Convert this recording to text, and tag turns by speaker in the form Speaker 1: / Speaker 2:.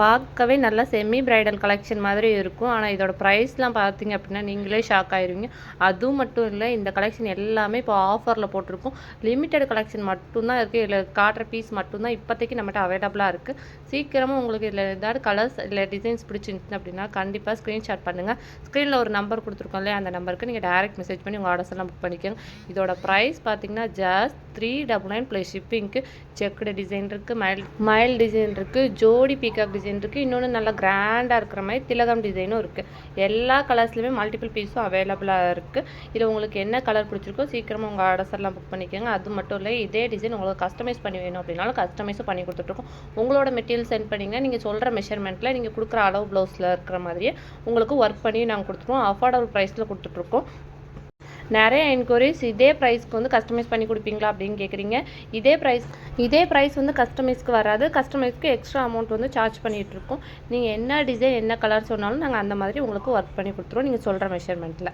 Speaker 1: பார்க்கவே நல்லா semi bridal collection மாதிரி இருக்கும். ஆனால் இதோட ப்ரைஸ்லாம் பார்த்தீங்க அப்படின்னா நீங்களே ஷாக் ஆயிருவீங்க. அதுவும் மட்டும் இல்லை இந்த கலெக்ஷன் எல்லாமே இப்போ ஆஃபரில் போட்டிருக்கும். லிமிட்டட் கலெக்ஷன் மட்டும்தான் இருக்குது இதில் காட்டுற பீஸ் மட்டும்தான் இப்போதைக்கு நம்மகிட்ட அவைலபிளாக இருக்குது சீக்கிரமாக உங்களுக்கு இதில் ஏதாவது கலர்ஸ் இல்லை டிசைன்ஸ் பிடிச்சிருந்துச்சு அப்படின்னா கண்டிப்பாக ஸ்க்ரீன்ஷாட் பண்ணுங்கள் ஸ்க்ரீனில் ஒரு நம்பர் கொடுத்துருக்கோம் இல்லையா? அந்த நம்பருக்கு நீங்கள் டேரெக்ட் மெசேஜ் பண்ணி உங்கள் ஆர்டர்ஸ் எல்லாம் புக் பண்ணிக்கோங்க. இதோட ப்ரைஸ் பார்த்தீங்கன்னா just three double nine plus ஷிப்பிங்க்கு checked design இருக்குது மயில் மைல் டிசைன் இருக்குது ஜோடி பீகாக் டிசைன் இருக்குது இன்னொன்று நல்லா கிராண்டாக இருக்கிற மாதிரி திலகம் டிசைனும் இருக்குது எல்லா கலர்ஸ்லையுமே மல்டிபிள் பீஸும் அவைலபிளாக இருக்குது இதில் உங்களுக்கு என்ன கலர் பிடிச்சிருக்கோ சீக்கிரமாக உங்கள் ஆர்டர்ஸ்லாம் புக் பண்ணிக்கோங்க. அது மட்டும் இல்லை இதே டிசைன் உங்களுக்கு கஸ்டமைஸ் பண்ணி வேணும் அப்படின்னாலும் கஸ்டமைஸும் பண்ணி கொடுத்துட்ருக்கோம். உங்களோட மெட்டீரியல் சென்ட் பண்ணிங்க நீங்கள் சொல்கிற மெஷர்மெண்ட்டில் நீங்கள் கொடுக்குற அளவு ப்ளவுஸில் இருக்கிற மாதிரியே உங்களுக்கு ஒர்க் பண்ணி நாங்கள் கொடுத்துருவோம். அஃபோர்டபுள் ப்ரைஸில் கொடுத்துட்ருக்கோம். நிறைய என்கொயரிஸ் இதே ப்ரைஸ்க்கு வந்து கஸ்டமைஸ் பண்ணி கொடுப்பீங்களா அப்படின்னு கேட்குறீங்க இதே ப்ரைஸ் இதே ப்ரைஸ் வந்து கஸ்டமைஸ்க்கு வராது. கஸ்டமைஸ்க்கு எக்ஸ்ட்ரா அமௌண்ட் வந்து சார்ஜ் பண்ணிகிட்ருக்கோம் நீங்கள் என்ன டிசைன் என்ன கலர் சொன்னாலும் நாங்கள் அந்த மாதிரி உங்களுக்கு ஒர்க் பண்ணி கொடுத்துருவோம். நீங்கள் சொல்கிற மெஷர்மெண்ட்டில்